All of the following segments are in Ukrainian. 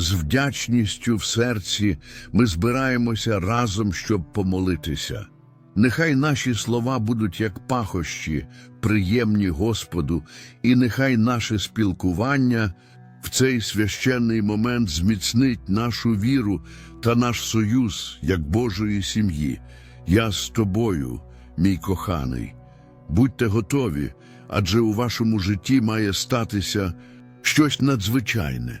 з вдячністю в серці ми збираємося разом, щоб помолитися. Нехай наші слова будуть як пахощі, приємні Господу, і нехай наше спілкування в цей священний момент зміцнить нашу віру та наш союз як Божої сім'ї. Я з тобою, мій коханий. Будьте готові, адже у вашому житті має статися щось надзвичайне.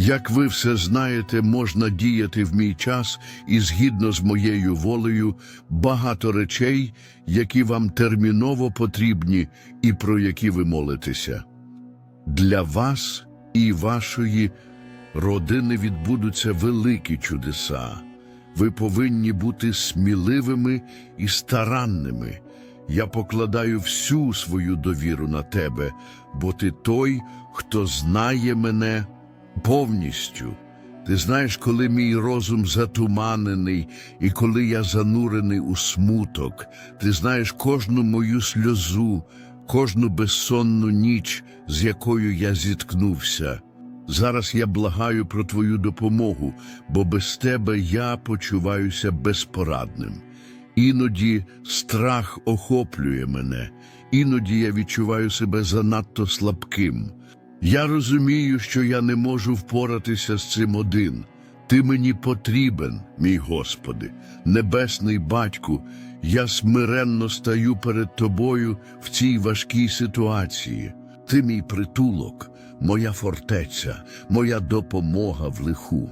Як ви все знаєте, можна діяти в мій час і згідно з моєю волею багато речей, які вам терміново потрібні і про які ви молитеся. Для вас і вашої родини відбудуться великі чудеса. Ви повинні бути сміливими і старанними. Я покладаю всю свою довіру на тебе, бо ти той, хто знає мене повністю. Ти знаєш, коли мій розум затуманений і коли я занурений у смуток, ти знаєш кожну мою сльозу, кожну безсонну ніч, з якою я зіткнувся. Зараз я благаю про твою допомогу, бо без тебе я почуваюся безпорадним. Іноді страх охоплює мене, іноді я відчуваю себе занадто слабким. Я розумію, що я не можу впоратися з цим один. Ти мені потрібен, мій Господи, небесний батьку, я смиренно стаю перед тобою в цій важкій ситуації. Ти мій притулок, моя фортеця, моя допомога в лиху.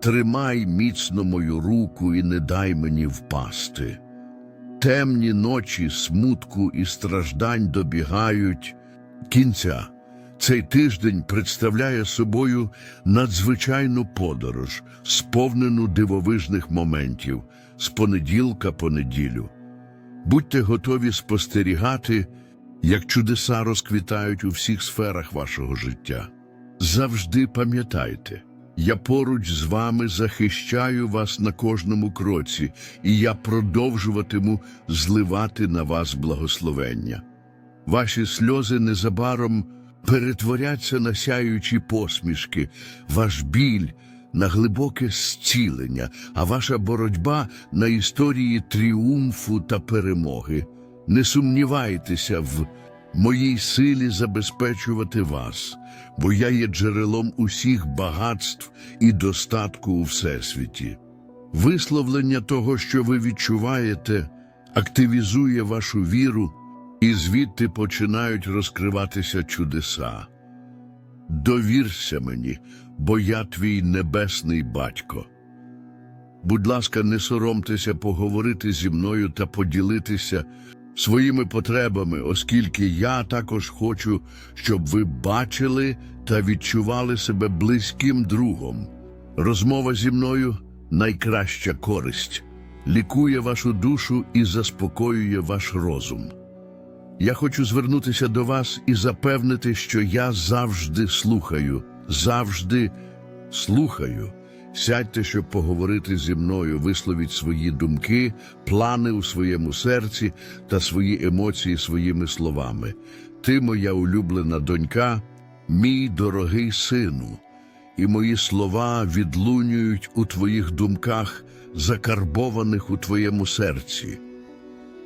Тримай міцно мою руку і не дай мені впасти. Темні ночі смутку і страждань добігають кінця. Цей тиждень представляє собою надзвичайну подорож, сповнену дивовижних моментів з понеділка по неділю. Будьте готові спостерігати, як чудеса розквітають у всіх сферах вашого життя. Завжди пам'ятайте, я поруч з вами захищаю вас на кожному кроці, і я продовжуватиму зливати на вас благословення. Ваші сльози незабаром перетворяться на сяючі посмішки, ваш біль на глибоке зцілення, а ваша боротьба на історії тріумфу та перемоги. Не сумнівайтеся в моїй силі забезпечувати вас, бо я є джерелом усіх багатств і достатку у всесвіті. Висловлення того, що ви відчуваєте, активізує вашу віру, і звідти починають розкриватися чудеса. Довірся мені, бо я твій небесний батько. Будь ласка, не соромтеся поговорити зі мною та поділитися своїми потребами, оскільки я також хочу, щоб ви бачили та відчували себе близьким другом. Розмова зі мною найкраща користь, лікує вашу душу і заспокоює ваш розум. Я хочу звернутися до вас і запевнити, що я завжди слухаю, завжди слухаю. Сядьте, щоб поговорити зі мною, висловіть свої думки, плани у своєму серці та свої емоції своїми словами. Ти, моя улюблена донька, мій дорогий сину, і мої слова відлунюють у твоїх думках, закарбованих у твоєму серці.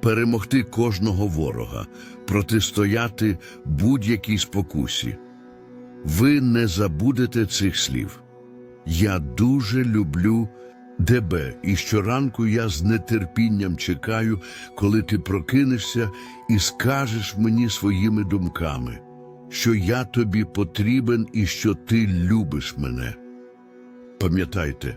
перемогти кожного ворога, протистояти будь-якій спокусі. Ви не забудете цих слів. Я дуже люблю тебе, і щоранку я з нетерпінням чекаю, коли ти прокинешся і скажеш мені своїми думками, що я тобі потрібен і що ти любиш мене. Пам'ятайте,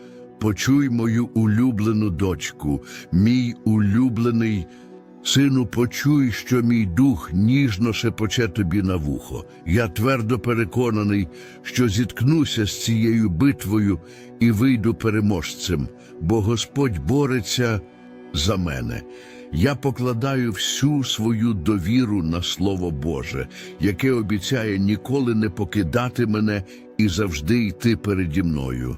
Почуй мою улюблену дочку, мій улюблений сину, почуй, що мій дух ніжно шепоче тобі на вухо. Я твердо переконаний, що зіткнуся з цією битвою і вийду переможцем, бо Господь бореться за мене. Я покладаю всю свою довіру на Слово Боже, яке обіцяє ніколи не покидати мене і завжди йти переді мною.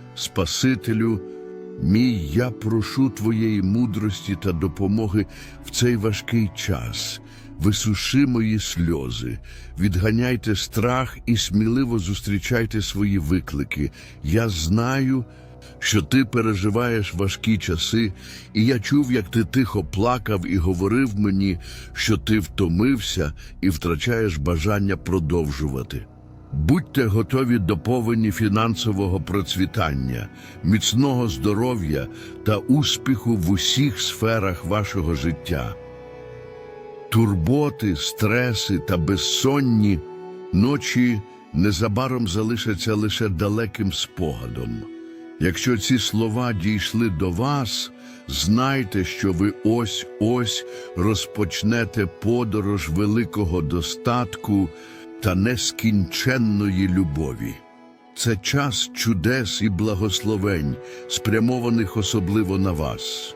Спасителю, мій, я прошу Твоєї мудрості та допомоги в цей важкий час. Висуши мої сльози, відганяйте страх і сміливо зустрічайте свої виклики. Я знаю, що ти переживаєш важкі часи, і я чув, як ти тихо плакав і говорив мені, що ти втомився і втрачаєш бажання продовжувати. Будьте готові до повені фінансового процвітання, міцного здоров'я та успіху в усіх сферах вашого життя. Турботи, стреси та безсонні ночі незабаром залишаться лише далеким спогадом. Якщо ці слова дійшли до вас, знайте, що ви ось-ось розпочнете подорож великого достатку та нескінченної любові. Це час чудес і благословень, спрямованих особливо на вас.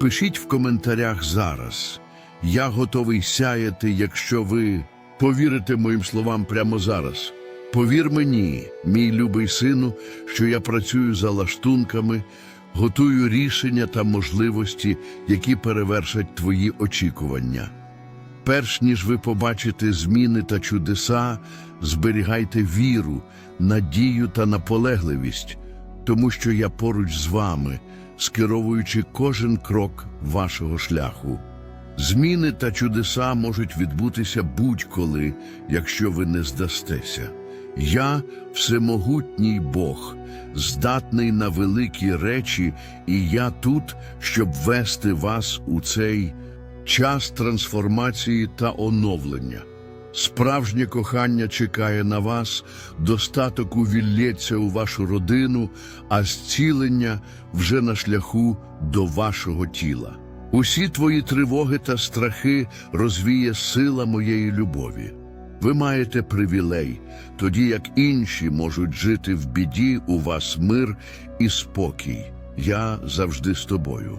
Пишіть в коментарях зараз. Я готовий сяяти, якщо ви повірите моїм словам прямо зараз. Повір мені, мій любий сину, що я працюю за лаштунками, готую рішення та можливості, які перевершать твої очікування. Перш ніж ви побачите зміни та чудеса, зберігайте віру, надію та наполегливість, тому що я поруч з вами, скеровуючи кожен крок вашого шляху. Зміни та чудеса можуть відбутися будь-коли, якщо ви не здастеся. Я всемогутній Бог, здатний на великі речі, і я тут, щоб вести вас у цей час трансформації та оновлення. Справжнє кохання чекає на вас, достаток увілється у вашу родину, а зцілення вже на шляху до вашого тіла. Усі твої тривоги та страхи розвіє сила моєї любові. Ви маєте привілей, тоді як інші можуть жити в біді, у вас мир і спокій. Я завжди з тобою.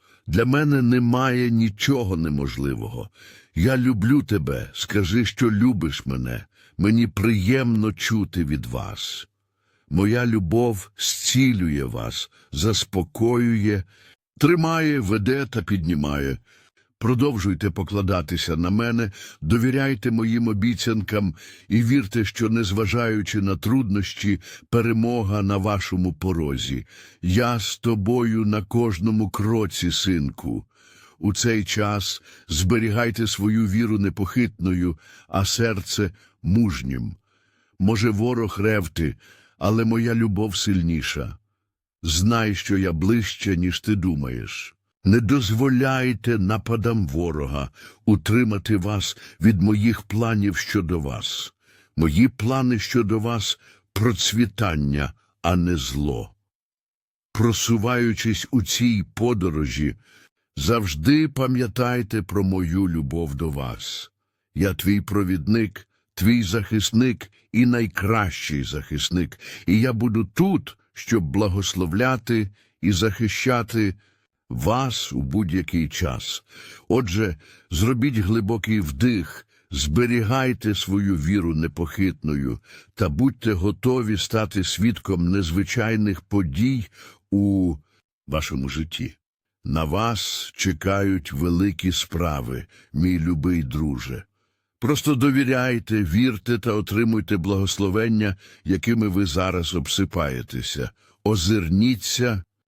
Для мене немає нічого неможливого. Я люблю тебе, скажи, що любиш мене. Мені приємно чути від вас. Моя любов зцілює вас, заспокоює, тримає, веде та піднімає. Продовжуйте покладатися на мене, довіряйте моїм обіцянкам і вірте, що, незважаючи на труднощі, перемога на вашому порозі. Я з тобою на кожному кроці, синку. У цей час зберігайте свою віру непохитною, а серце мужнім. Може, ворог ревти, але моя любов сильніша. Знай, що я ближче, ніж ти думаєш. Не дозволяйте нападам ворога утримати вас від моїх планів щодо вас. Мої плани щодо вас процвітання, а не зло. Просуваючись у цій подорожі, завжди пам'ятайте про мою любов до вас. Я твій провідник, твій захисник і найкращий захисник, і я буду тут, щоб благословляти і захищати вас у будь-який час. Отже, зробіть глибокий вдих, зберігайте свою віру непохитною та будьте готові стати свідком незвичайних подій у вашому житті. На вас чекають великі справи, мій любий друже. Просто довіряйте, вірте та отримуйте благословення, якими ви зараз обсипаєтеся. Озирніться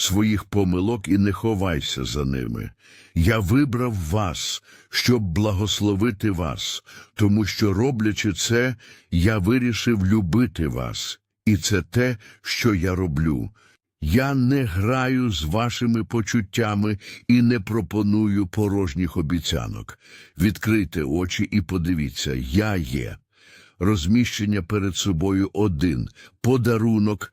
своїх помилок і не ховайся за ними. Я вибрав вас, щоб благословити вас, тому що, роблячи це, я вирішив любити вас, і це те, що я роблю. Я не граю з вашими почуттями і не пропоную порожніх обіцянок. Відкрийте очі і подивіться, я є. Розміщення перед собою один, подарунок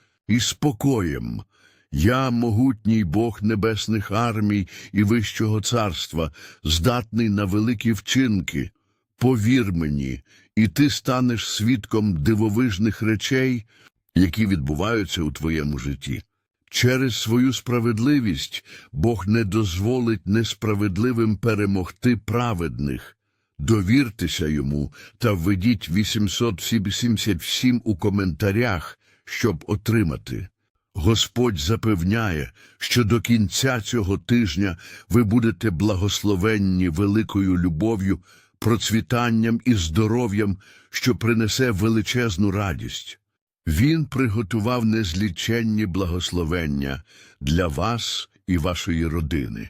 і спокоєм. Я, могутній Бог небесних армій і Вищого царства, здатний на великі вчинки. Повір мені, і ти станеш свідком дивовижних речей, які відбуваються у твоєму житті. Через свою справедливість Бог не дозволить несправедливим перемогти праведних. Довіртеся йому та введіть 877 у коментарях, щоб отримати. Господь запевняє, що до кінця цього тижня ви будете благословенні великою любов'ю, процвітанням і здоров'ям, що принесе величезну радість. Він приготував незліченні благословення для вас і вашої родини.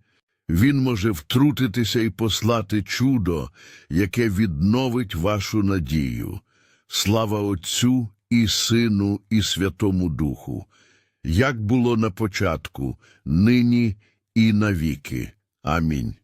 він може втрутитися і послати чудо, яке відновить вашу надію. Слава Отцю і Сину, і Святому Духу, як було на початку, нині і навіки. Амінь.